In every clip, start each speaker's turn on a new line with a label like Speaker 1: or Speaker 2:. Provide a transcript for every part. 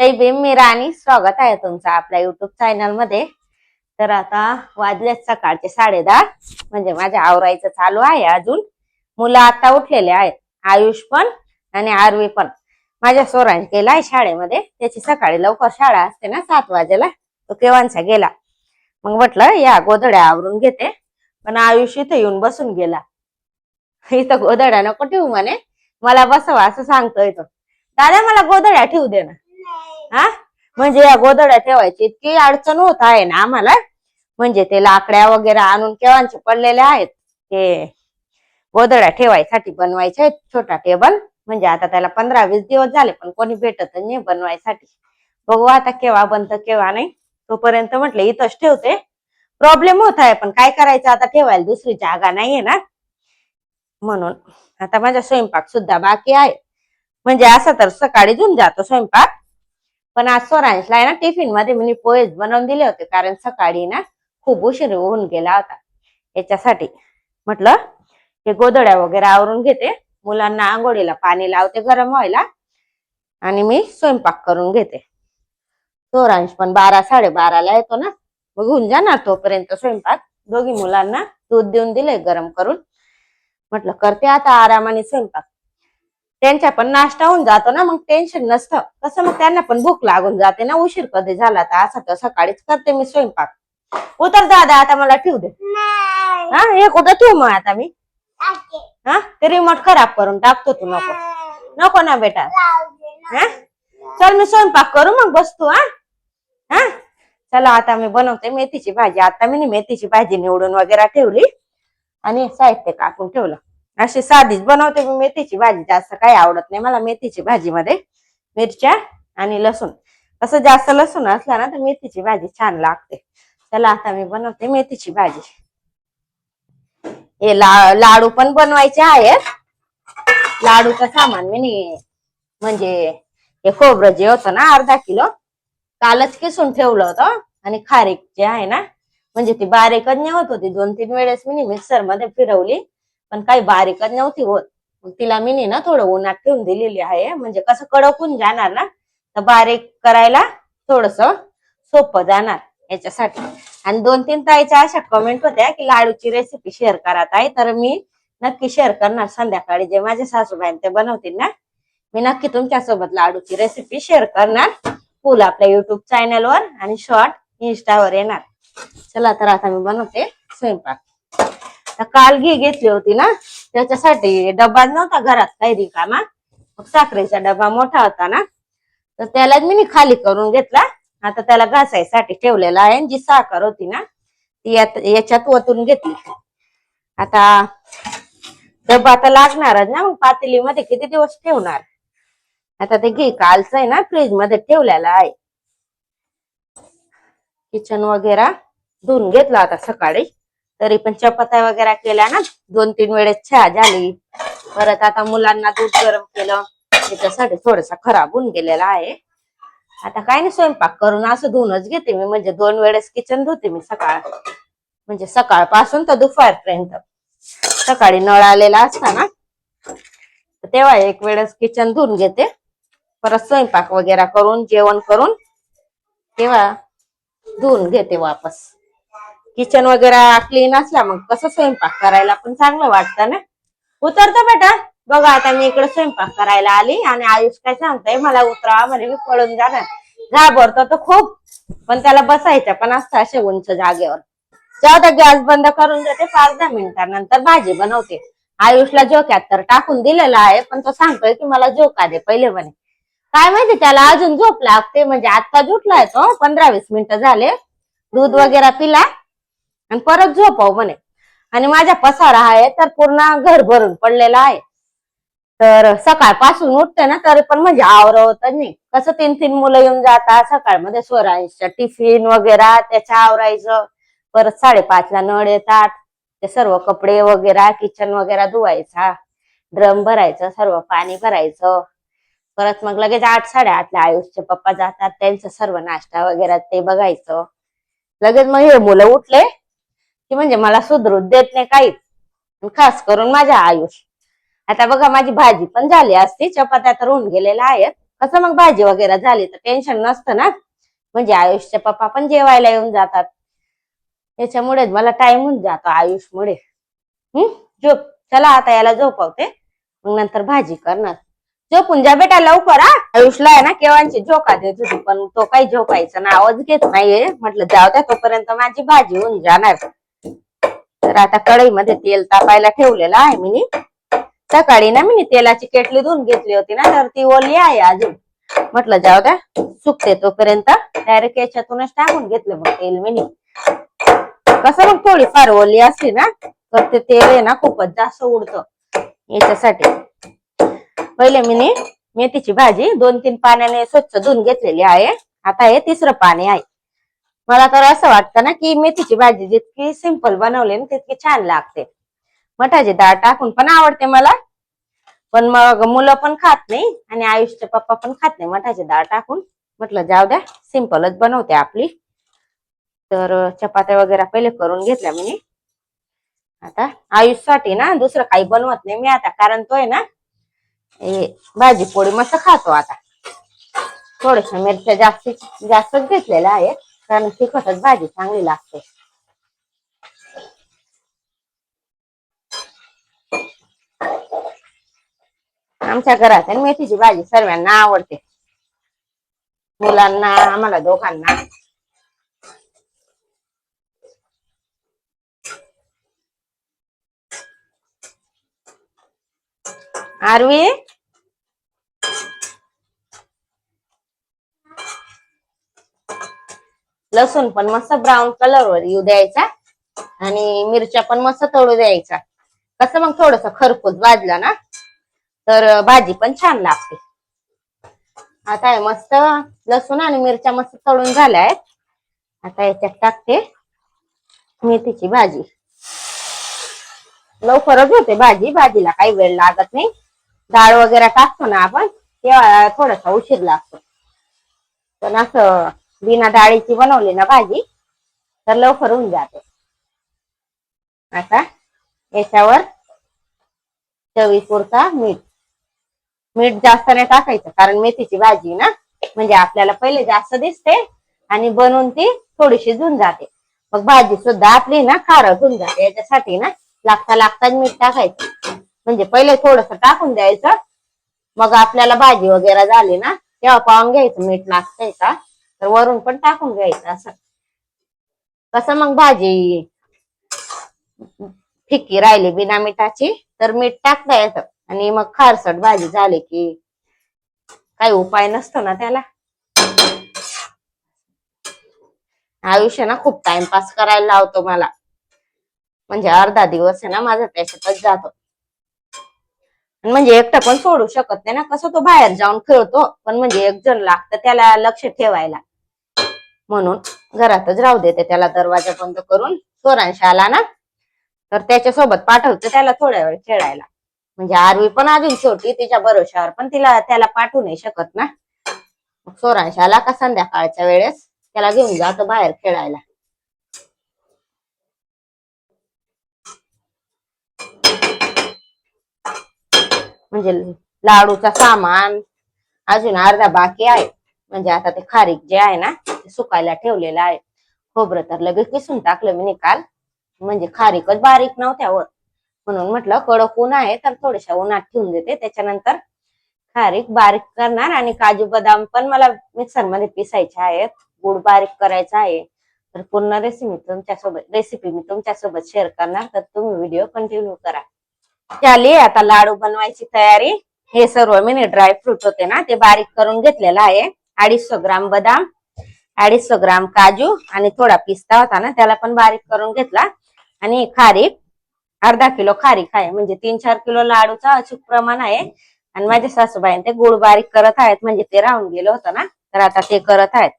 Speaker 1: जय भीम मी राणी. स्वागत आहे तुमचं आपल्या युट्यूब चॅनलमध्ये. तर आता वाजलेत सकाळचे साडे दहा म्हणजे माझ्या आवरायचं चालू आहे अजून. मुलं आता उठलेले आहेत आयुष पण आणि आरवी पण. माझ्या सोरांनी केला आहे शाळेमध्ये. त्याची सकाळी लवकर शाळा असते ना सात वाजेला. तो केव्हाचा गेला. मग म्हटलं या गोधड्या आवरून घेते. पण आयुष इथं येऊन बसून गेला. इथं गोधड्या नको ठेवू म्हणे. मला बसवा असं सांगतोय तो. दादा मला गोधड्या ठेवू दे ना. हा? म्हणजे या गोधड्या ठेवायची इतकी अडचण होत आहे ना आम्हाला. म्हणजे ते लाकड्या वगैरे आणून केव्हाचे पडलेले आहेत. ते गोधड्या ठेवायसाठी बनवायचे आहेत छोटा टेबल. म्हणजे आता त्याला पंधरा वीस दिवस झाले पण कोणी भेटत नाही बनवायसाठी. बघू आता केव्हा बनतं केव्हा नाही. तोपर्यंत म्हटलं इथंच ठेवते. प्रॉब्लेम होत आहे पण काय करायचं आता ठेवायला दुसरी जागा नाहीये ना. म्हणून आता माझा स्वयंपाक सुद्धा बाकी आहे. म्हणजे असं तर सकाळी जाऊन जातो स्वयंपाक. पण आज स्वरांशला आहे ना टिफिनमध्ये मी पोहेच बनवून दिले होते कारण सकाळी ना खूप उशीर होऊन गेला होता. याच्यासाठी म्हटलं हे गोधड्या वगैरे आवरून घेते. मुलांना आंघोळीला पाणी लावते गरम व्हायला आणि मी स्वयंपाक करून घेते. स्वरांश पण बारा साडेबाराला येतो ना. मग होऊन जाणार तोपर्यंत स्वयंपाक. दोघी मुलांना दूध देऊन दिले गरम करून. म्हटलं करते आता आरामाने स्वयंपाक. त्यांच्या पण नाश्ता होऊन जातो ना मग टेन्शन नसतं. कसं मग त्यांना पण भूक लागून जाते ना उशीर कधी झाला तर असं तर सकाळीच करते मी स्वयंपाक. उतर दादा आता मला ठेवू दे. हा हे कुठं ठेवू मग आता मी. हा ते रिमोट खराब करून टाकतो तू नको. नको ना बेटा. हा? चल मी स्वयंपाक करू मग बसतो हा? हा? चला आता मी बनवते मेथीची भाजी. आता मी नी मेथीची भाजी निवडून वगैरे ठेवली. आणि साहित्य कापून ठेवलं. अशी साधीच बनवते मी मेथीची भाजी. जास्त काही आवडत नाही मला मेथीची भाजी मध्ये मिरच्या आणि लसूण. असं जास्त लसूण असला ना तर मेथीची भाजी छान लागते. चला आता मी बनवते मेथीची भाजी. हे ला लाडू पण बनवायचे आहेत. लाडूचं सामान मी म्हणजे हे खोबरं जे होतं ना अर्धा किलो कालच किसून ठेवलं होतं. आणि खारीक जे आहे ना म्हणजे ती बारीकच नाही होत होती दोन तीन वेळेस मी मिक्सरमध्ये फिरवली. पण काही बारीकच नव्हती होत. मग तिला मी ना थोडं उन्हात ठेवून दिलेली आहे. म्हणजे कसं कडकून जाणार ना तर बारीक करायला थोडस सोपं जाणार याच्यासाठी. आणि दोन तीन ताईच्या अशा कमेंट होत्या की लाडूची रेसिपी शेअर करा ताई. तर मी नक्की शेअर करणार संध्याकाळी. जे माझे सासूबाई ते बनवतील ना मी नक्की तुमच्यासोबत लाडूची रेसिपी शेअर करणार. फुल आपल्या युट्यूब चॅनलवर आणि शॉर्ट इन्स्टावर येणार. चला तर आता मी बनवते स्वयंपाक. तर काल घी घेतली होती ना त्याच्यासाठी डबा नव्हता घरात काही रिकामा. मग साखरेचा डबा मोठा होता ना तर त्याला मी खाली करून घेतला. आता त्याला घासायसाठी ठेवलेला आहे आणि जी साखर होती ना ती याच्यात ओतून घेतली. आता डबा आता लागणारच ना मग पातेलीमध्ये किती दिवस ठेवणार? आता ते घे कालचं आहे ना फ्रीजमध्ये ठेवलेलं आहे. किचन वगैरे धुवून घेतला आता सकाळी. तरी पण चपात्या वगैरे केल्या ना दोन तीन वेळेस छा झाली. परत आता मुलांना दूध गरम केलं. त्याच्यासाठी थोडासा खराब होऊन गेलेला आहे. आता काय नाही स्वयंपाक करून असं धुवूनच घेते मी. म्हणजे दोन वेळेस किचन धुते मी सकाळ. म्हणजे सकाळपासून तर दुपारपर्यंत. सकाळी नळ आलेला असता ना तेव्हा एक वेळेस किचन धुवून घेते. परत स्वयंपाक वगैरे करून जेवण करून तेव्हा धुवून घेते वापस. किचन वगैरे क्लीन असला मग कसं स्वयंपाक करायला पण चांगलं वाटतं ना? उतरतो बेटा. बघा आता मी इकडे स्वयंपाक करायला आली आणि आयुष काय सांगताय मला उतरावा म्हणे मी पळून जाणार. घाबरतो तो खूप पण त्याला बसायचं पण असतं असे उंच जागेवर. जाऊ गॅस बंद करून देते पाच दहा मिनिटानंतर भाजी बनवते. आयुषला झोक्यात तर टाकून दिलेला आहे पण तो सांगतोय की मला झोका दे पहिले म्हणे. काय माहिती त्याला अजून झोप लागते म्हणजे आत्ताच उठलाय तो पंधरा वीस मिनिटं झाले. दूध वगैरे पिला. आणि परत झोपव म्हणे. आणि माझा पसारा आहे तर पूर्ण घर भरून पडलेला आहे. तर सकाळपासून उठते ना तरी पण म्हणजे आवरवत नाही. कसं तीन तीन मुलं येऊन जातात सकाळमध्ये स्वरायचं टिफिन वगैरे त्याच्या आवरायचं. परत साडेपाचला नळ येतात ते सर्व कपडे वगैरे किचन वगैरे धुवायचा. ड्रम भरायचं सर्व पाणी भरायचं. परत मग लगेच आठ साडेआठला आयुषचे पप्पा जातात त्यांचं सर्व नाश्ता वगैरे ते बघायचं. लगेच मग हे मुलं उठले की म्हणजे मला सुधरूच देत नाही काहीच. खास करून माझ्या आयुष आता बघा माझी भाजी पण झाली असती चपात्या तर होऊन गेलेल्या आहेत. कसं मग भाजी वगैरे झाली तर टेन्शन नसतं ना? म्हणजे आयुषचे पप्पा पण जेवायला येऊन जातात. त्याच्यामुळे मला टाइम होऊन जातो आयुषमुळे हम्म झोप. चला आता याला झोपवते. मग नंतर भाजी करणार. झोपून जा बेटा लवकर हा. आयुषला आहे ना केव्हाची झोका देत होती पण तो काही झोपायचं नावच घेत नाहीये. म्हटलं जाऊ द्या तोपर्यंत माझी भाजी होऊन जाणार. तर आता कढईमध्ये तेल तापायला ठेवलेलं आहे मी सकाळी ना मी तेलाची केटली धुवून घेतली होती ना तर ती ओली आहे अजून. म्हटलं जाऊ द्या सुकते तोपर्यंत. डायरेक्ट याच्यातूनच टाकून घेतलं मग तेल मी कसं मग थोडी फार ओली असली ना तर ते तेल आहे ना खूपच जास्त उडतं. याच्यासाठी. पहिले मी मेथीची भाजी दोन तीन पाण्याने स्वच्छ धुवून घेतलेली आहे. आता हे तिसरं पाणी आहे. मला तर असं वाटतं ना की मेथीची भाजी जितकी सिंपल बनवली ना तितकी छान लागते. मठाची डाळ टाकून पण आवडते मला. पण मग मुलं पण खात नाही आणि आयुषचे पप्पा पण खात नाही मठाची डाळ टाकून. म्हटलं जाऊ द्या सिंपलच बनवते आपली. तर चपात्या वगैरे पहिले करून घेतल्या मी आता आयुषसाठी ना दुसरं काही बनवत नाही मी आता कारण तो आहे ना भाजी पोळी मस्त खातो आता. थोड्याशा मिरच्या जास्तीत जास्तच घेतलेल्या आहेत. कारण तिखटच भाजी चांगली लागते. आमच्या घरात आणि मेथीची भाजी सर्वांना आवडते. मुलांना आम्हाला दोघांना. आरवी? लसूण पण मस्त ब्राऊन कलर वर येऊ द्यायचा. आणि मिरच्या पण मस्त तळू द्यायचा. कसं मग थोडस खरपूस भाजला ना तर भाजी पण छान लागते. आता आहे मस्त लसूण आणि मिरच्या मस्त तळून झाल्या आहेत आता याच्यात टाकते मेथीची भाजी. लवकरच होते भाजी भाजीला काही वेळ लागत नाही. डाळ वगैरे टाकतो ना आपण तेव्हा थोडासा उशीर लागतो. पण असं बिना डाळीची बनवली ना भाजी तर लवकर होऊन जाते. आता याच्यावर चवीपुरता मीठ. मीठ जास्त नाही टाकायचं कारण मेथीची भाजी ना म्हणजे आपल्याला पहिले जास्त दिसते आणि बनवून ती थोडीशी धुवून जाते. मग भाजी सुद्धा आपली ना खारट होऊन जाते याच्यासाठी ना लागता लागताच मीठ टाकायचं. म्हणजे पहिले थोडस टाकून द्यायचं. मग आपल्याला भाजी वगैरे झाली ना तेव्हा पाहून घ्यायचं मीठ लागतंय का? तर वरून पण टाकून घ्यायचं असं. कसं मग भाजी? फिक्की राहिली बिना मिठाची तर मीठ टाकता येतं. आणि मग खारसट भाजी झाली की काही उपाय नसतो ना त्याला. आयुष्य ना खूप टाइमपास करायला लावतो मला. म्हणजे अर्धा दिवस आहे ना माझा त्याच्यातच जातो. म्हणजे एकटा पण सोडू शकत नाही ना. कसं तो बाहेर जाऊन खेळतो पण म्हणजे एक जण लागतं त्याला लक्ष ठेवायला. म्हणून घरातच राहू देते त्याला दरवाजा बंद करून. चोरांशी आला ना तर त्याच्यासोबत पाठवते त्याला थोड्या वेळ खेळायला. म्हणजे आरवी पण अजून छोटी तिच्या भरोशावर पण तिला त्याला पाठवू नाही शकत ना. मग चोरांशी आला का संध्याकाळच्या वेळेस त्याला घेऊन जातो बाहेर खेळायला. म्हणजे लाडूचा सामान अजून अर्धा बाकी आहे. म्हणजे आता ते खारीक जे आहे ना ते सुकायला ठेवलेलं आहे. खोबरं तर लगेच किसून टाकलं मी निकाल. म्हणजे खारीकच बारीक नव्हत्या वर म्हणून म्हटलं कडक ऊन आहे तर थोड्याशा उन्हात ठेवून देते. त्याच्यानंतर खारीक बारीक करणार आणि काजू बदाम पण मला मिक्सरमध्ये पिसायचे आहेत. गुड बारीक करायचा आहे. तर पूर्ण रेसिपी तुमच्यासोबत रेसिपी मी तुमच्यासोबत शेअर करणार. तर तुम्ही व्हिडिओ कंटिन्यू करा. झाली आता लाडू बनवायची तयारी. हे सर्व मी ड्राय फ्रूट होते ना ते बारीक करून घेतलेलं आहे. अडीचशे ग्राम बदाम अडीचशे ग्राम काजू आणि थोडा पिस्ता होता ना त्याला पण बारीक करून घेतला. आणि खारीक अर्धा किलो खारीक आहे. म्हणजे तीन चार किलो लाडूचा अचूक प्रमाण आहे. आणि माझ्या सासूबाईन ते गुळ बारीक करत आहेत. म्हणजे ते राहून गेलं होतं ना तर आता ते करत आहेत.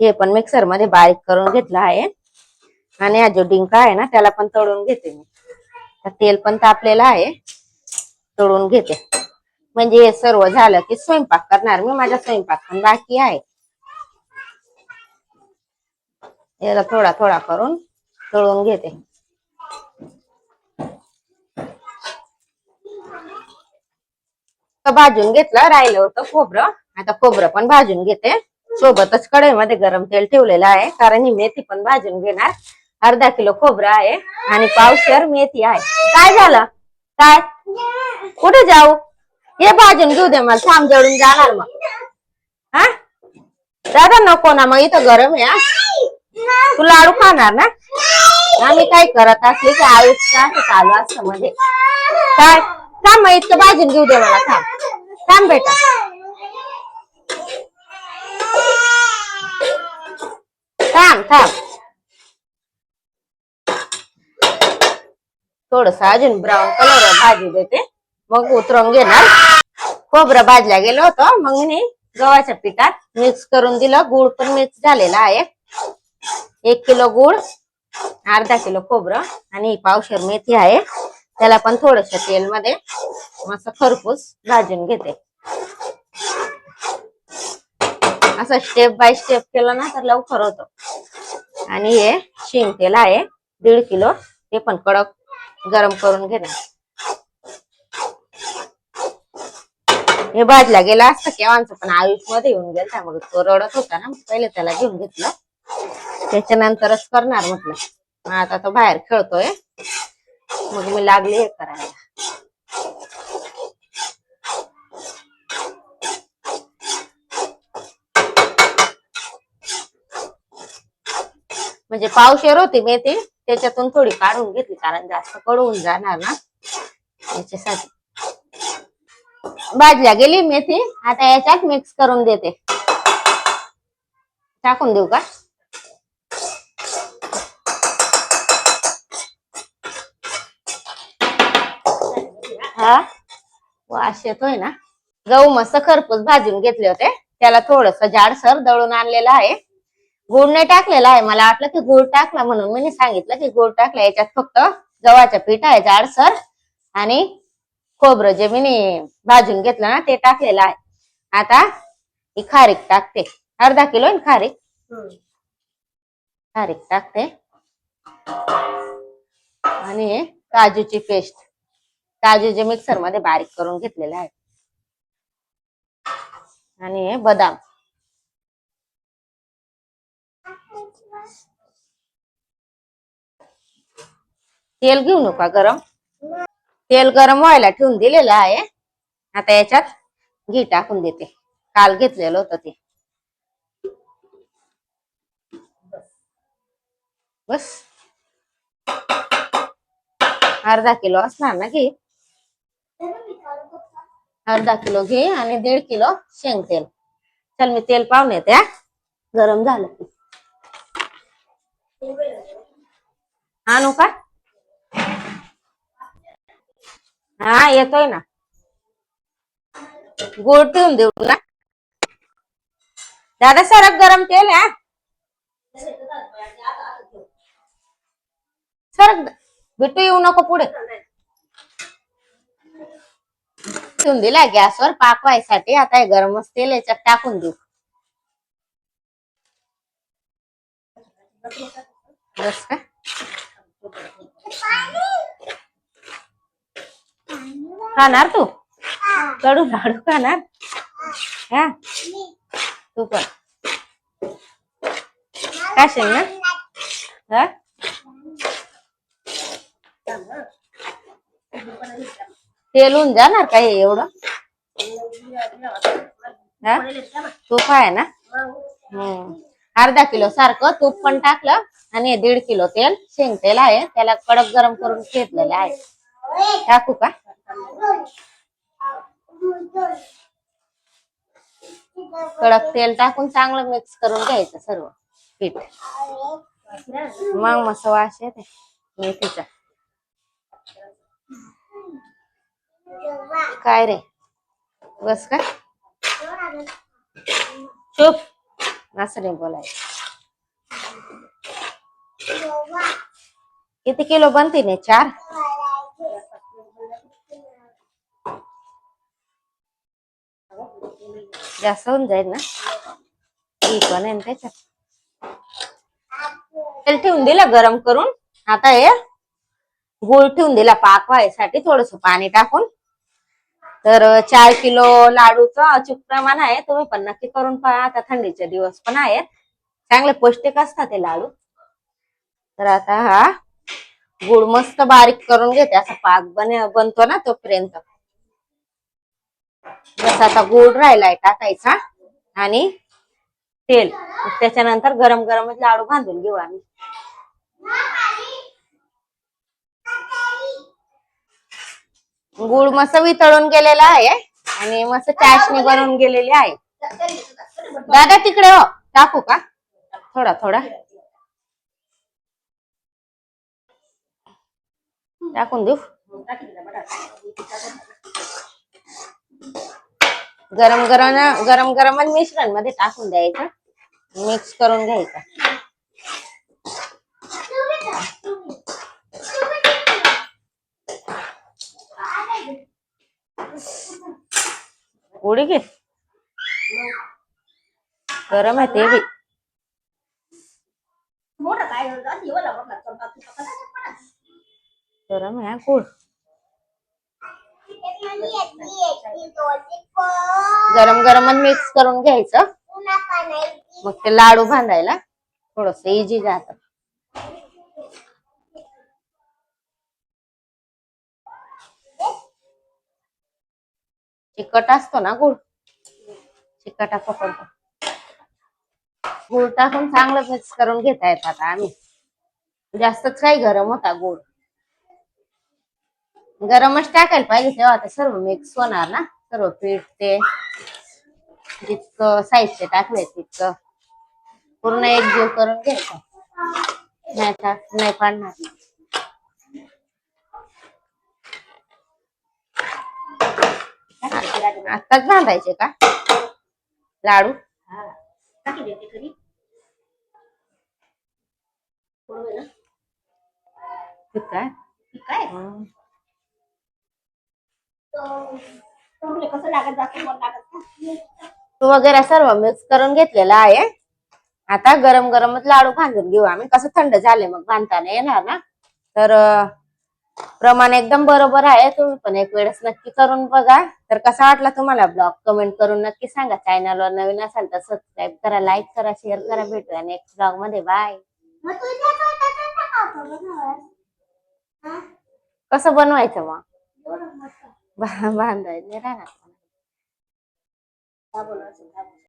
Speaker 1: हे पण मिक्सरमध्ये बारीक करून घेतलं आहे. आणि हा जो डिंका आहे ना त्याला पण तळून घेते मी. तेल पण तापलेलं आहे. तळून घेते. म्हणजे हे सर्व झालं की स्वयंपाक करणार. मी माझा स्वयंपाक पण बाकी आहे. याला थोडा थोडा करून तळून घेते. भाजून घेतलं राहिलं होतं खोबरं. आता खोबरं पण भाजून घेते. सोबतच कढईमध्ये गरम तेल ठेवलेलं आहे कारण ही मेथी पण भाजून घेणार. अर्धा किलो खोबरं आहे आणि पावशेर मेथी आहे. काय झालं? काय? कुठे जाऊ? हे भाजून घेऊ दे मला थांब जळून जाणार मग. हा? दादा नको ना मग इथं गरम आहे हा. तू लाडू खाणार ना? आम्ही काय करत असले की आयुष्य असं चालू असतं मध्ये काय? थांब मग इतकं भाजून घेऊ दे मला थांब. थांब बेटा. थांब थांब. थोडस अजून ब्राऊन कलर भाजी देते. मग उतरवून घेणार. खोबरं भाजल्या गेलं होतं. मग मी गव्हाच्या पिठात मिक्स करून दिलं. गुळ पण मिक्स झालेला आहे. एक किलो गुळ अर्धा किलो खोबरं आणि पावशेर मेथी आहे. त्याला पण थोडस तेल मध्ये मस्त खरपूस भाजून घेते. असं स्टेप बाय स्टेप केलं ना तर लवकर होतं. आणि हे शेंग तेल आहे. दीड किलो. ते पण कडक गरम करून घेणार. हे भाजला गेला असतं केव्हांचं पण आयुषमध्ये येऊन गेला. मग तो रडत होता ना मग पहिले त्याला घेऊन घेतलं. त्याच्यानंतरच करणार म्हटलं. मग आता तो बाहेर खेळतोय. मग मी लागली हे करायला. म्हणजे पावशेर होती मेथी त्याच्यातून थोडी काढून घेतली कारण जास्त कडवून जाणार ना. त्याच्यासाठी भाजल्या गेली मेथी. आता याच्यात मिक्स करून देते. टाकून देऊ का? हा? वास येतोय ना? गहू मस्त खरपूस भाजून घेतले होते. त्याला थोडस जाडसर दळून आणलेलं आहे. गुळ नाही टाकलेला आहे. मला वाटलं की गुळ टाकला म्हणून मी सांगितलं की गुळ टाकला. याच्यात फक्त गव्हाचं पीठ आहे जाडसर आणि खोबरं जे मी भाजून घेतलं ना ते टाकलेलं आहे. आता ही खारीक टाकते. अर्धा किलो आहे खारीक? खारीक टाकते. आणि काजूची पेस्ट. काजू जे मिक्सरमध्ये बारीक करून घेतलेले आहे. आणि बदाम. तेल घेऊ नका गरम. तेल गरम व्हायला ठेवून दिलेलं आहे. आता याच्यात घी टाकून देते. काल घेतलेलं होतं ते. बस. अर्धा किलो असणार ना घी? अर्धा किलो घी आणि दीड किलो शेंग तेल चल मी तेल पाहून येते गरम झालं आणू का? हा येतोय ना. गोड ठेवून देऊ ना. दादा सरप गरम तेल हा. सरक भेटू येऊ नको पुढे. ठेवून दिला गॅसवर पाकवायसाठी आता हे गरमच तेल याच्यात टाकून देऊ. बस का? खाणार तू? कडू लाडू खाणार? हा? तू पण काशील ना हा? तेलून जाणार काय एवढं? हा? तूप आहे ना? हम्म. अर्धा किलो सारखं तूप पण टाकलं आणि दीड किलो तेल. शेंग तेल आहे. त्याला कडक गरम करून घेतलेलं आहे. टाकू का? कडक तेल टाकून चांगलं मिक्स करून घ्यायचं सर्व पीठ. मग मस्त वास येते. मेथीचा काय रे? बस का? चुप. असं नाही बोलायचं. किती किलो बनते ने? चार? जास्त होऊन जाईल ना ठीक आहे ना त्याच्यात तेल ठेवून दिलं गरम करून आता हे गुळ ठेवून दिला पाक व्हायसाठी थोडस पाणी टाकून तर चार किलो लाडूचं अचूक प्रमाण आहे तुम्ही पण नक्की करून पहा आता थंडीचे दिवस पण आहेत चांगले पौष्टिक असतात ते लाडू तर आता हा गुळ मस्त बारीक करून घेते असा पाक बन बनतो ना तोपर्यंत जसा आता गुळ राहिलाय टाकायचा आणि तेल. त्याच्यानंतर गरम गरमच लाडू बांधून घेऊ आम्ही. गुळ मस्त वितळून गेलेला आहे आणि मस्त चाशणी बनवून गेलेली आहे. दादा तिकडे हो टाकू का? थोडा थोडा. टाकून देऊ. गरम गरम गरम गरम मिश्रणमध्ये टाकून द्यायचं. मिक्स करून घ्यायचं. उडी घे. गरम आहे ते बी. गरम आहे हा गुळ गरम गरम मिक्स करून घ्यायचं. मग ते लाडू बांधायला थोडस इझी जात. चिकट असतो ना गुळ? चिकटा पकडतो. गुळ टाकून चांगलं मिक्स करून घेता येतात आता आम्ही. जास्तच काही गरम होता गुळ. गरमच टाकायला पाहिजे तेव्हा ते सर्व मिक्स होणार ना? सर्व पीठ ते जितकं साहित्य टाकलंय तितकं. पूर्ण एकजीव करून घ्यायचं. नाही नाही पाडणार. आत्ताच बांधायचे का? लाडू? ठीक तू वगैरे सर्व मिक्स करून घेतलेला आहे. आता गरम गरमच लाडू बांधून घेऊ आम्ही. कसं थंड झाले मग बांधताना येणार ना? तर प्रमाण एकदम बरोबर आहे. तुम्ही पण एक वेळेस नक्की करून बघा. तर कसा वाटला तुम्हाला ब्लॉग? कमेंट करून नक्की सांगा. चॅनलवर नवीन असाल तर सबस्क्राईब करा लाईक करा शेअर करा. भेटूया नेक्स्ट ब्लॉगमध्ये. बाय कसं बनवायचं? मग? บ้านบ้านใดไม่ได้หรอก